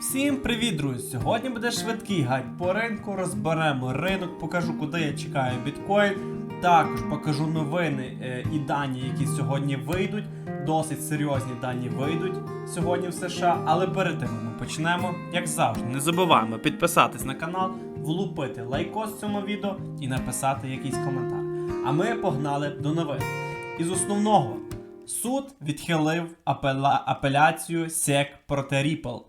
Всім привіт, друзі! Сьогодні буде швидкий гайд по ринку. Розберемо ринок, покажу, куди я чекаю біткоін. Також покажу новини е, і дані, які сьогодні вийдуть. Досить серйозні дані вийдуть сьогодні в США. Але перед тим ми почнемо, як завжди. Не забуваємо підписатись на канал, влупити лайкос цьому відео і написати якийсь коментар. А ми погнали до новин. Із основного суд відхилив апела... апеляцію SEC проти Ripple.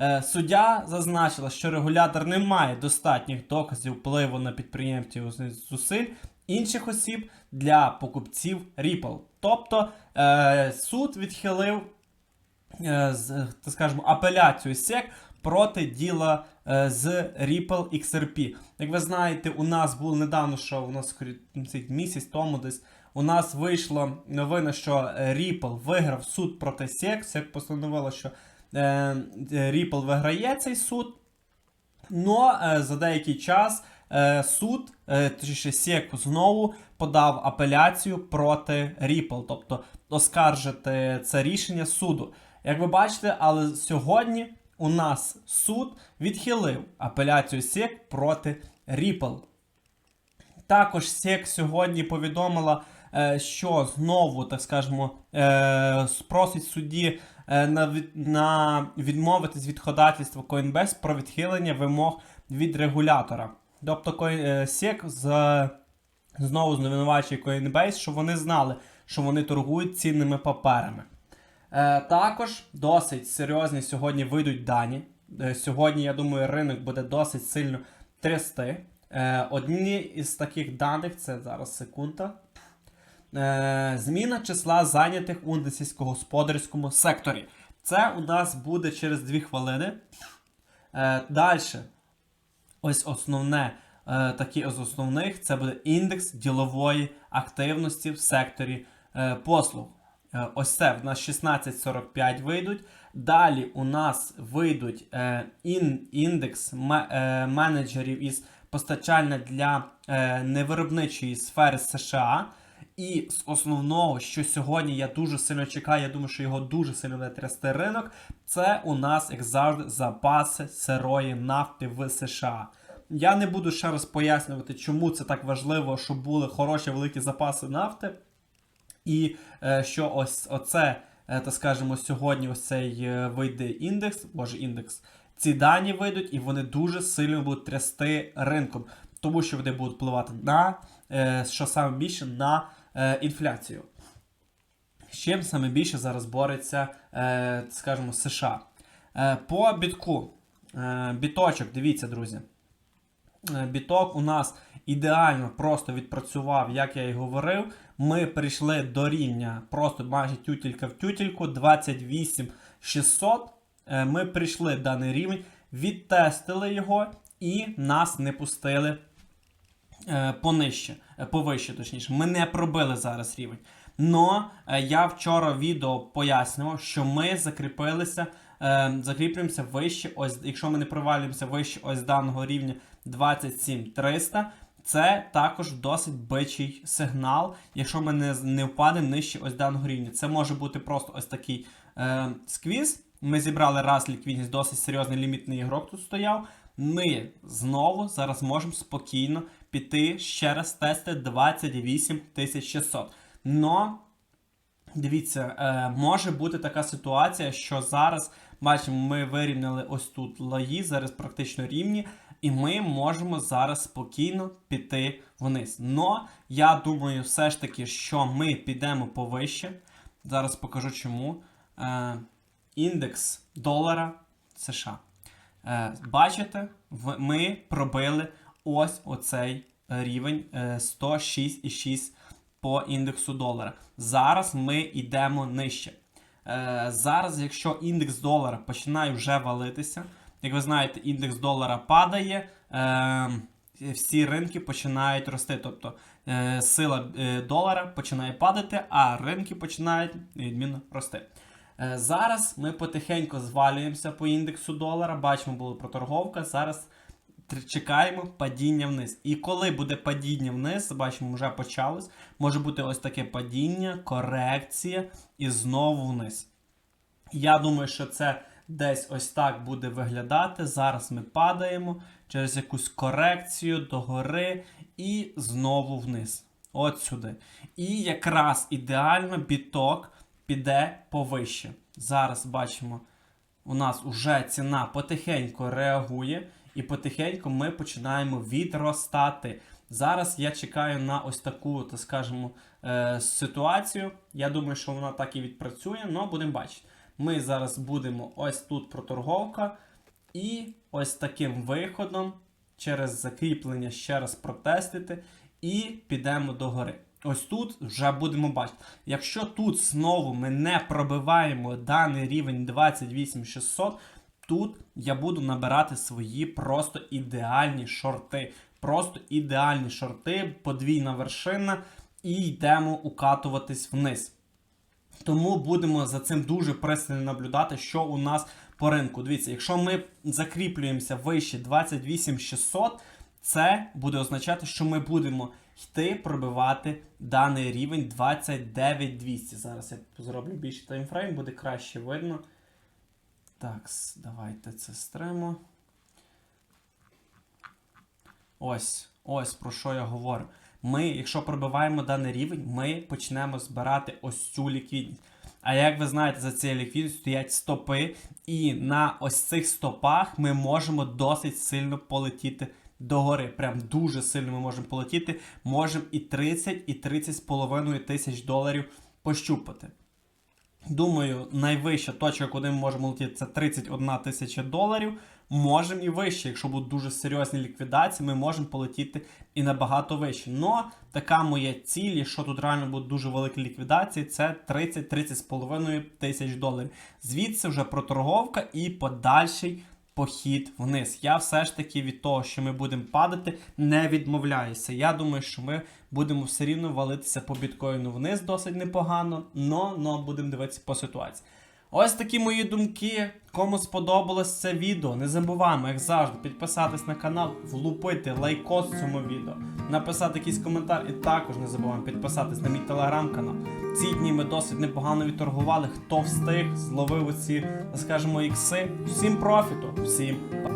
Е, Суддя зазначила, що регулятор не має достатніх доказів впливу на підприємців зусиль інших осіб для покупців Ripple. Тобто е, суд відхилив е, з, апеляцію SEC проти діла з Ripple XRP. Як ви знаєте, у нас було недавно, що у нас місяць тому десь у нас вийшла новина, що Ripple виграв суд проти SEC. SEC постановила, що е, е, Ripple виграє цей суд. Но е, за деякий час е, суд, е, точніше SEC знову подав апеляцію проти Ripple, тобто оскаржити це рішення суду. Як ви бачите, але сьогодні у нас суд відхилив апеляцію SEC проти Ripple. Також SEC сьогодні повідомила, е, що знову, так скажемо, е, просить судді е, на, від, на відмовитись від ходатайства Coinbase про відхилення вимог від регулятора. Тобто е, SEC з, знову звинувачує Coinbase, що вони знали, що вони торгують цінними паперами. Е, також досить серйозні сьогодні вийдуть дані. Е, сьогодні, я думаю, ринок буде досить сильно трясти. Е, одні із таких даних це зараз секунда. Е, зміна числа зайнятих у сільськогосподарському секторі. Це у нас буде через 2 хвилини. Е, Далі. Ось основне, е, такі з основних це буде індекс ділової активності в секторі послуг. Ось це в нас 16.45 вийдуть. Далі у нас вийдуть ін, індекс ме- менеджерів із постачання для невиробничої сфери США. І з основного, що сьогодні я дуже сильно чекаю, я думаю, що його дуже сильно буде трясти ринок. Це у нас, як завжди, запаси сирої нафти в США. Я не буду ще раз пояснювати, чому це так важливо, щоб були хороші великі запаси нафти. І е, що ось оце, е, так скажемо, сьогодні ось цей е, вийде індекс, боже індекс, ці дані вийдуть, і вони дуже сильно будуть трясти ринком, тому що вони будуть впливати на е, що саме більше на інфляцію. З чим саме більше зараз бореться, е, скажімо, США. Е, по бітку. Е, біточок, дивіться, друзі. Е, Біток у нас ідеально просто відпрацював, як я і говорив. Ми прийшли до рівня просто майже тютелька в тютельку 28 600. Е, Ми прийшли в даний рівень, відтестили його і нас не пустили е, понижче, е, повище, точніше. Ми не пробили зараз рівень. Но е, я вчора відео пояснював, що ми закріпилися, е, закріплюємося вище, ось, якщо ми не провалюємося вище ось даного рівня 27300, це також досить бичий сигнал, якщо ми не, не впадемо нижче ось даного рівня. Це може бути просто ось такий е, сквіз. Ми зібрали раз ліквідність, досить серйозний лімітний ігрок тут стояв. Ми знову зараз можемо спокійно піти ще раз тести 28 600. Но Дивіться, е, може бути така ситуація, що зараз, бачимо, ми вирівняли ось тут лаї, зараз практично рівні, і ми можемо зараз спокійно піти вниз. Но я думаю, все ж таки, що ми підемо повище. Зараз покажу чому. Е, індекс долара США. Е, бачите, ми пробили ось оцей рівень е, 106,6 по індексу долара. Зараз ми йдемо нижче. Е, зараз, якщо індекс долара починає вже валитися, як ви знаєте, індекс долара падає, е, всі ринки починають рости. Тобто е, сила е, долара починає падати, а ринки починають відмінно рости. Е, Зараз ми потихеньку звалюємося по індексу долара. Бачимо, була проторговка. Зараз чекаємо падіння вниз. І коли буде падіння вниз, бачимо, вже почалось. Може бути ось таке падіння, корекція і знову вниз. Я думаю, що це десь ось так буде виглядати. Зараз ми падаємо через якусь корекцію догори і знову вниз. От сюди. І якраз ідеально біток піде повище. Зараз бачимо, у нас уже ціна потихеньку реагує, і потихеньку ми починаємо відростати. Зараз я чекаю на ось таку, так скажемо, е, ситуацію. Я думаю, що вона так і відпрацює, але будемо бачити. Ми зараз будемо ось тут проторговка, і ось таким виходом через закріплення ще раз протестити, і підемо догори. Ось тут вже будемо бачити. Якщо тут знову ми не пробиваємо даний рівень 28600, тут я буду набирати свої просто ідеальні шорти. Просто ідеальні шорти, подвійна вершина, і йдемо укатуватись вниз. Тому будемо за цим дуже пристально наблюдати, що у нас по ринку. Дивіться, якщо ми закріплюємося вище 28600, це буде означати, що ми будемо йти пробивати даний рівень 29200. Зараз я зроблю більший таймфрейм, буде краще видно. Так, давайте це стримо. Ось, ось про що я говорю. Ми, якщо пробиваємо даний рівень, ми почнемо збирати ось цю ліквідність. А як ви знаєте, за цією ліквідністю стоять стопи, і на ось цих стопах ми можемо досить сильно полетіти догори. Прям дуже сильно ми можемо полетіти. Можемо і 30, і 30 з половиною тисяч доларів пощупати. Думаю, найвища точка, куди ми можемо летіти, це 31 тисяча доларів. Можемо і вище, якщо будуть дуже серйозні ліквідації, ми можемо полетіти і набагато вище. Но така моя ціль, якщо тут реально будуть дуже великі ліквідації, це 30-30,5 тисяч доларів. Звідси вже проторговка і подальший похід вниз. Я все ж таки від того, що ми будемо падати, не відмовляюся. Я думаю, що ми будемо все рівно валитися по біткоїну вниз досить непогано, но, но будемо дивитися по ситуації. Ось такі мої думки. Кому сподобалось це відео, не забуваємо, як завжди, підписатись на канал, влупити лайкос цьому відео, написати якийсь коментар і також не забуваємо підписатись на мій телеграм-канал. Ці дні ми досить непогано відторгували. Хто встиг, зловив оці, скажімо, ікси. Всім профіту, всім па.